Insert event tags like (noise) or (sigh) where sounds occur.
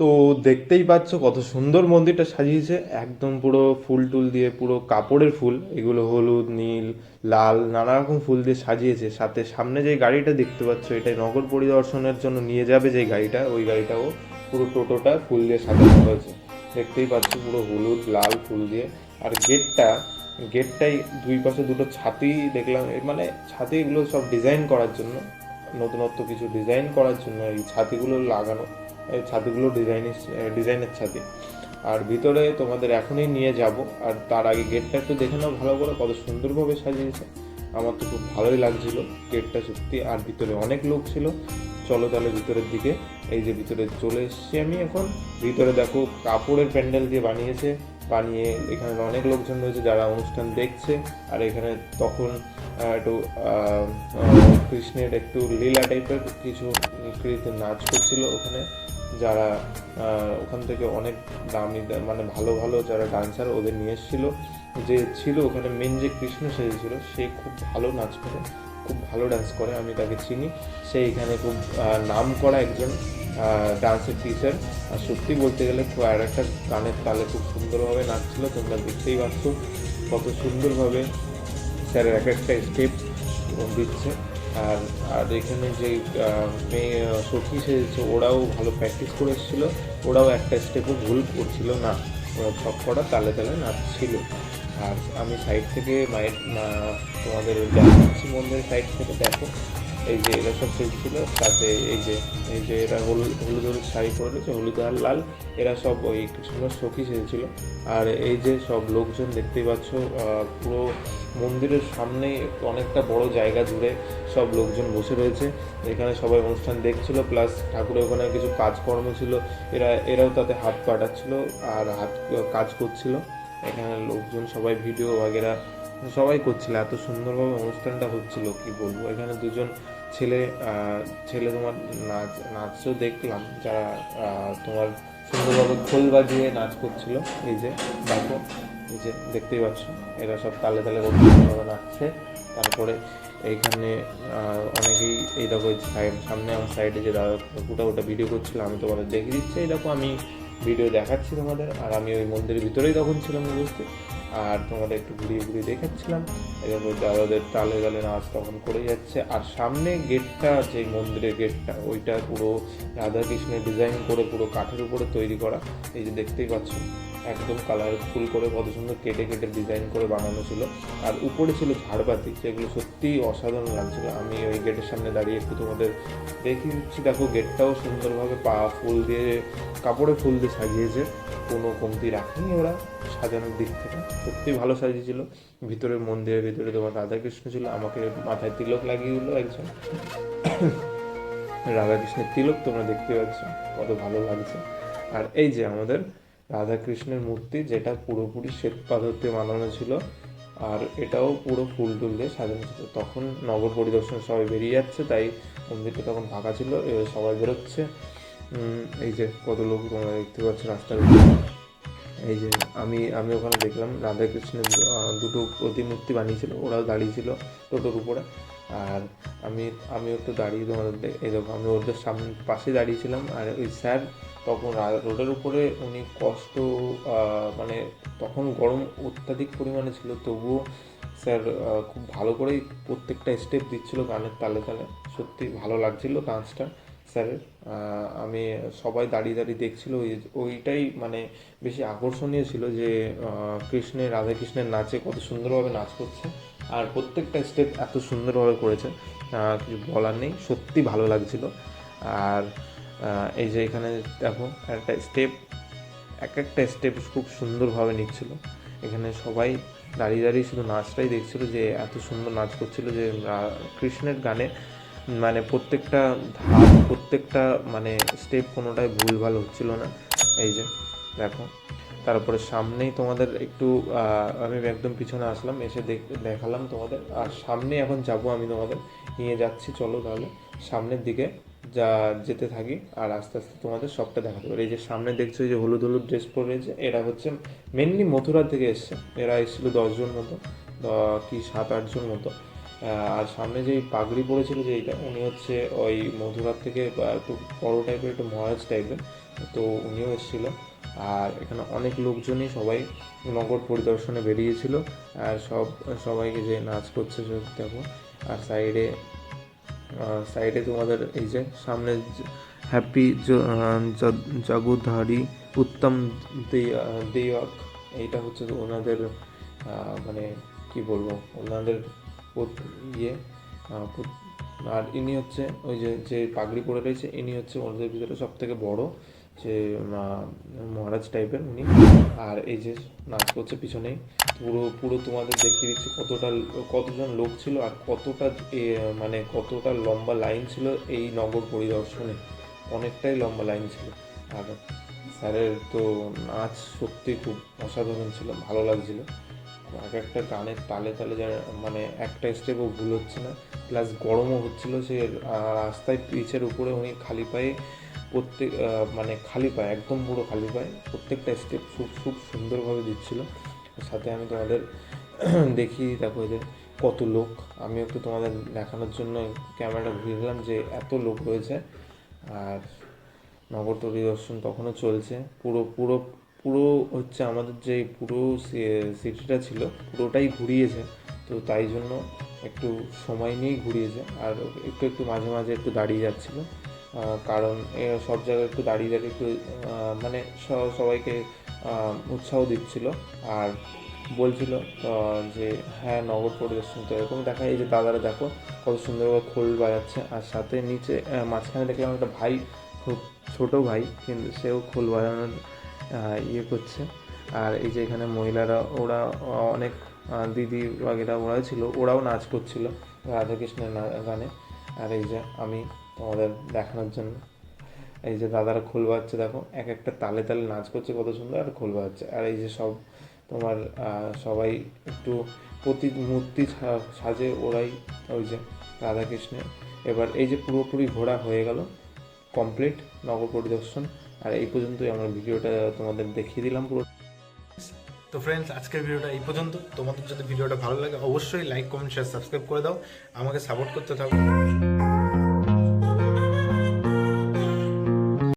তো দেখতেই পাচ্ছ কত সুন্দর মন্দিরটা সাজিয়েছে। একদম পুরো ফুল টুল দিয়ে, পুরো কাপড়ের ফুল, এগুলো হলুদ, নীল, লাল, নানা রকম ফুল দিয়ে সাজিয়েছে। সাথে সামনে যে গাড়িটা দেখতে পাচ্ছ এটা নগর পরিদর্শনের জন্য নিয়ে যাবে যে গাড়িটা, ওই গাড়িটাও পুরো টোটোটা ফুল দিয়ে সাজানো হয়েছে। দেখতেই পাচ্ছ পুরো হলুদ, লাল ফুল দিয়ে। আর গেটটা, গেটটাই দুই পাশে দুটো ছাতি দেখলাম মানে ছাতি এগুলো সব ডিজাইন করার জন্য, নতুনত্ব কিছু ডিজাইন করার জন্য এই ছাতিগুলো লাগানো। ছাতিগুলো ডিজাইনের ডিজাইনের ছাতি আর ভিতরে তোমাদের এখনই নিয়ে যাব, আর তার আগে গেটটা একটু দেখে নাও ভালো করে, কত সুন্দরভাবে সাজিয়েছে। আমার তো খুব ভালোই লাগছিল গেটটা সত্যি, আর ভিতরে অনেক লোক ছিল। চলো তাহলে ভিতরের দিকে, এই যে ভিতরে চলে এসেছি আমি এখন। ভিতরে দেখো কাপড়ের প্যান্ডেল দিয়ে বানিয়েছে, বানিয়ে এখানে অনেক লোকজন রয়েছে যারা অনুষ্ঠান দেখছে। আর এখানে তখন একটু কৃষ্ণের একটু লীলা টাইপের কিছু নাচ করছিল ওখানে। যারা ওখান থেকে অনেক দামি মানে ভালো ভালো যারা ডান্সার ওদের নিয়ে এসেছিল। যে ছিল ওখানে মেন যে কৃষ্ণ সেজেছিল সে খুব ভালো নাচ করে, খুব ভালো ডান্স করে, আমি তাকে চিনি। সে এখানে খুব নাম করা একজন ডান্সের টিচার আর সত্যি বলতে গেলে খুব আর একটা গানের তালে খুব সুন্দরভাবে নাচছিল, তোমরা দেখতেই পাচ্ছ। কত সুন্দরভাবে স্যারের এক একটা স্টেপ দিচ্ছে। আর আর এখানে যে মেয়ে সখী সেজেছে ওরাও ভালো প্র্যাকটিস করে এসেছিল। ওরাও একটা স্টেপও ভুল করছিল না। ওরা সব কটা তালে তালে নাচছিল। আর আমি সাইড থেকে মায়ের তোমাদের দেখাচ্ছি মন্দিরের সাইড থেকে, দেখো। এই যে এরা সব সেজছিল তাতে এই যে এই যে এরা হলুদ হলুদ হলুদ শাড়ি পরে রয়েছে, হলুদ আর লাল, এরা সব ওই কৃষ্ণ সখী সেজেছিল। আর এই যে সব লোকজন দেখতেই পাচ্ছ পুরো মন্দিরের সামনে অনেকটা বড় জায়গা জুড়ে সব লোকজন বসে রয়েছে। এখানে সবাই অনুষ্ঠান দেখছিল, প্লাস ঠাকুরের ওখানে কিছু কাজকর্ম ছিল। এরা, এরাও তাতে হাত পাঠাচ্ছিল আর হাত, কাজ করছিল। এখানে লোকজন সবাই ভিডিও বাগেরা সবাই করছিল, এত সুন্দরভাবে অনুষ্ঠানটা হচ্ছিল, কি বলব? এখানে দুজন ছেলে ছেলে তোমার নাচ, নাচও দেখলাম, যারা তোমার সুন্দরভাবে খোল বাজিয়ে নাচ করছিল, এই যে, দেখো, এই যে, দেখতেই পাচ্ছ, এরা সব তালে তালে সুন্দরভাবে নাচছে, তারপরে এইখানে অনেকেই এই দেখো সাইড- সামনে আমার সাইডে যে দাদা ওটা ওটা ভিডিও করছিল, আমি তোমাদের দেখিয়ে দিচ্ছি, এই দেখো, আমি ভিডিও দেখাচ্ছি তোমাদের, আর আমি ওই মন্দিরের ভিতরেই তখন ছিলাম বুঝতে আর তোমাদের একটু ঘুরিয়ে ঘুরিয়ে দেখাচ্ছিলাম এরকম দাদাদের তালে তালে নাচ তখন করে যাচ্ছে। আর সামনে গেটটা, যে মন্দিরের গেটটা, ওইটা পুরো রাধাকৃষ্ণের ডিজাইন করে পুরো কাঠের উপরে তৈরি করা। এই যে দেখতেই পাচ্ছ। একদম কালারফুল করে কত সুন্দর কেটে কেটে ডিজাইন করে বানানো ছিল। আর উপরে ছিল ঝাড়বাতি, যেগুলো সত্যিই অসাধারণ লাগছিল। আমি ওই গেটের সামনে দাঁড়িয়ে একটু তোমাদের দেখিয়ে দিচ্ছি। দেখো, গেটটাও সুন্দরভাবে পা ফুল দিয়ে, কাপড়ে ফুল দিয়ে সাজিয়েছে। কোনো কমতি রাখেনি ওরা সাজানোর দিক থেকে। সত্যি ভালো সাজিয়েছিল। ভিতরের মন্দিরের ভিতরে তোমার রাধাকৃষ্ণ ছিল, আমাকে মাথায় তিলক লাগিয়ে দিল একজন। রাধাকৃষ্ণের তিলক তোমরা দেখতে পাচ্ছ, কত ভালো লাগছে। আর এই যে আমাদের রাধাকৃষ্ণের মূর্তি যেটা পুরোপুরি শ্বেত পাথর দিয়ে বানানো ছিল আর এটাও পুরো ফুল টুল দিয়ে সাজানো ছিল। তখন নগর পরিদর্শন সবাই বেরিয়ে যাচ্ছে, তাই মন্দিরটা তখন ফাঁকা ছিল, এবার সবাই বেরোচ্ছে। এই যে কত লোক তোমরা দেখতে পাচ্ছ রাস্তার এই যে আমি আমি ওখানে দেখলাম রাধাকৃষ্ণের দুটো প্রতিমূর্তি বানিয়েছিল, ওরাও দাঁড়িয়েছিল টোটোর উপরে। আর আমি আমি একটু দাঁড়িয়ে এই দেখো, আমি ওদের সামনে পাশে দাঁড়িয়েছিলাম, আর ওই স্যার তখন রোডের উপরে উনি কষ্ট মানে তখন গরম অত্যাধিক পরিমাণে ছিল, তবুও স্যার খুব ভালো করেই প্রত্যেকটা স্টেপ দিচ্ছিল গানের তালে তালে। সত্যি ভালো লাগছিল ডান্সটা স্যারের আমি সবাই দাঁড়িয়ে দাঁড়িয়ে দেখছিল, ওই, ওইটাই মানে বেশি আকর্ষণীয় ছিল যে কৃষ্ণের, রাধাকৃষ্ণের নাচে কত সুন্দরভাবে নাচ করছে। আর প্রত্যেকটা স্টেপ এত সুন্দরভাবে করেছে কিছু বলার নেই সত্যি ভালো লাগছিল। আর এই যে এখানে দেখো, একটা স্টেপ, এক একটা স্টেপ খুব সুন্দরভাবে নিচ্ছিল। এখানে সবাই দাঁড়িয়ে দাঁড়িয়ে শুধু নাচটাই দেখছিল যে এত সুন্দর নাচ করছিল যে কৃষ্ণের গানে মানে প্রত্যেকটা ধাপ, প্রত্যেকটা মানে স্টেপ কোনোটাই ভুলভাল হচ্ছিল না। এই যে, দেখো। তারপরে সামনেই তোমাদের একটু আমি একদম পিছনে আসলাম, এসে দেখ, দেখালাম তোমাদের। আর সামনে এখন যাব আমি তোমাদের, নিয়ে যাচ্ছি, চলো তাহলে। সামনের দিকে যা, যেতে থাকি, আর আস্তে আস্তে তোমাদের সবটা দেখাতে পারি। এই যে সামনে দেখছ যে হলুদ হলুদ ড্রেস পরে রয়েছে এরা হচ্ছে মেনলি মথুরা থেকে এসছে। এরা এসেছিল দশজন মতো কি সাত, আটজন মতো। আর সামনে যে পাগড়ি পড়েছিল যে এইটা, উনি হচ্ছে ওই মধুরার থেকে একটু বড় টাইপের একটু মহারাজ টাইপের তো উনিও এসেছিল। আর এখানে অনেক লোকজনই সবাই নগর পরিদর্শনে বেরিয়েছিল। আর সব, সবাইকে যে নাচ করছে সব দেখো, আর সাইডে সাইডে তোমাদের এই যে সামনে হ্যাপি জাগুধারী উত্তম দেয়াক এইটা হচ্ছে ওনাদের মানে কি বলব, ওনাদের ইয়ে আর ইনি হচ্ছে ওই যে যে পাগড়ি পরে রয়েছে, ইনি হচ্ছে ওনাদের ভিতরে সব থেকে বড়। যে মহারাজ টাইপের উনি। আর এই যে নাচ করছে পিছনেই, পুরো পুরো তোমাদের দেখিয়ে দিচ্ছি কতটা, কতজন লোক ছিল আর কতটা মানে কতটা লম্বা লাইন ছিল এই নগর পরিদর্শনে। অনেকটাই লম্বা লাইন ছিল। আর স্যারের তো নাচ সত্যি খুব অসাধারণ ছিল, ভালো লাগছিল। এক একটা গানের তালে তালে যার মানে একটা স্টেপও ভুল হচ্ছে না। প্লাস গরমও হচ্ছিল সে রাস্তায় পিচের উপরে উনি খালি পায়ে প্রত্যেক মানে খালি পায়ে, একদম পুরো খালি পায়ে প্রত্যেকটা স্টেপ খুব খুব সুন্দরভাবে দিচ্ছিল। সাথে আমি তোমাদের (clears throat) দেখি দেখো এদের কত লোক। আমি একটু তোমাদের দেখানোর জন্য ক্যামেরাটা ঘুরিয়ে দিলাম যে এত লোক রয়েছে। আর নগর পরিদর্শন তখনও চলছে। পুরো পুরো পুরো হচ্ছে আমাদের যে পুরো সিটিটা ছিল, পুরোটাই ঘুরিয়েছে। তো তাই জন্য একটু সময় নিয়েই ঘুরিয়েছে। আর একটু একটু মাঝে মাঝে একটু দাঁড়িয়ে যাচ্ছিল। কারণ সব জায়গায় একটু দাঁড়িয়ে দাঁড়িয়ে একটু মানে সবাইকে উৎসাহ দিচ্ছিল। আর বলছিল যে হ্যাঁ নগর পরিদর্শন তো এরকম দেখা এই যে দাদারা দেখো, কত সুন্দরভাবে খোল বাজাচ্ছে। আর সাথে নিচে মাঝখানে দেখলাম একটা ভাই, খুব ছোটো ভাই, কিন্তু সেও খোল বাজানোর ইয়ে করছে। আর এই যে এখানে মহিলারা, ওরা অনেক দিদি বাগেরা ওরা ছিল, ওরাও নাচ করছিল রাধাকৃষ্ণের গানে। আর এই যে আমি তোমাদের দেখানোর জন্য। এই যে দাদারা খোল বাজাচ্ছে, দেখো, এক একটা তালে তালে নাচ করছে কত সুন্দর আর খোল বাজাচ্ছে। আর এই যে সব তোমার সবাই একটু প্রতি মূর্তি সাজে ওরাই ওই যে রাধাকৃষ্ণের এবার এই যে পুরোপুরি ঘোরা হয়ে গেল, কমপ্লিট নগর পরিদর্শন। আর এই পর্যন্তই আমরা ভিডিওটা তোমাদের দেখিয়ে দিলাম পুরো। তো ফ্রেন্ডস আজকের ভিডিওটা এই পর্যন্ত। তোমাদের যদি ভিডিওটা ভালো লাগে, অবশ্যই লাইক কমেন্ট শেয়ার সাবস্ক্রাইব করে দাও। আমাকে সাপোর্ট করতে থাকো।